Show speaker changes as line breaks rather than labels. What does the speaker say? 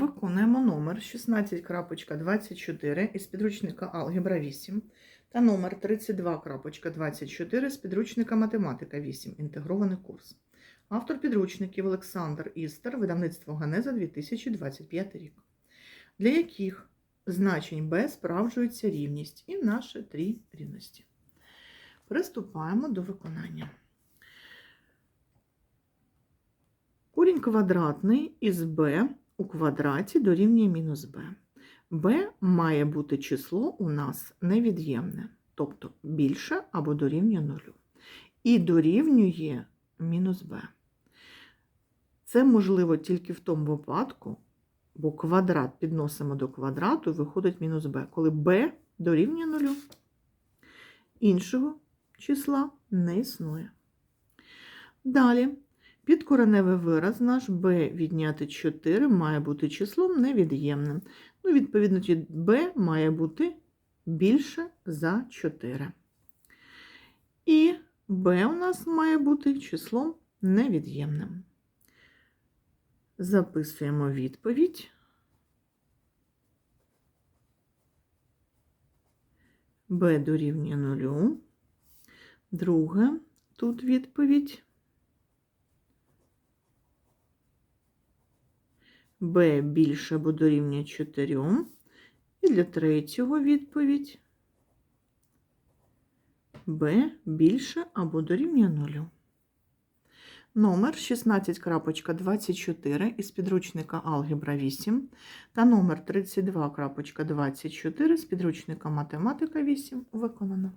Виконуємо номер 16.24 із підручника Алгебра 8 та номер 32.24 з підручника Математика 8. Інтегрований курс. Автор підручників Олександр Істер, видавництво Ганеза 2025 рік. Для яких значень b справджується рівність і наші три рівності. Приступаємо до виконання. Корінь квадратний із b у квадраті дорівнює мінус b. b має бути число у нас невід'ємне, тобто більше або дорівнює нулю. І дорівнює мінус b. Це можливо тільки в тому випадку, бо квадрат підносимо до квадрату виходить мінус b, коли b дорівнює нулю. Іншого числа не існує. Далі. Підкореневий вираз наш b відняти 4 має бути числом невід'ємним. Ну, відповідно, b має бути більше за 4. І b у нас має бути числом невід'ємним. Записуємо відповідь. b дорівнює 0. Друге, тут відповідь. B більше або дорівнює 4. І для третього відповідь b більше або дорівнює 0. Номер 16.24 із підручника Алгебра 8 та номер 32.24 з підручника Математика 8 виконано.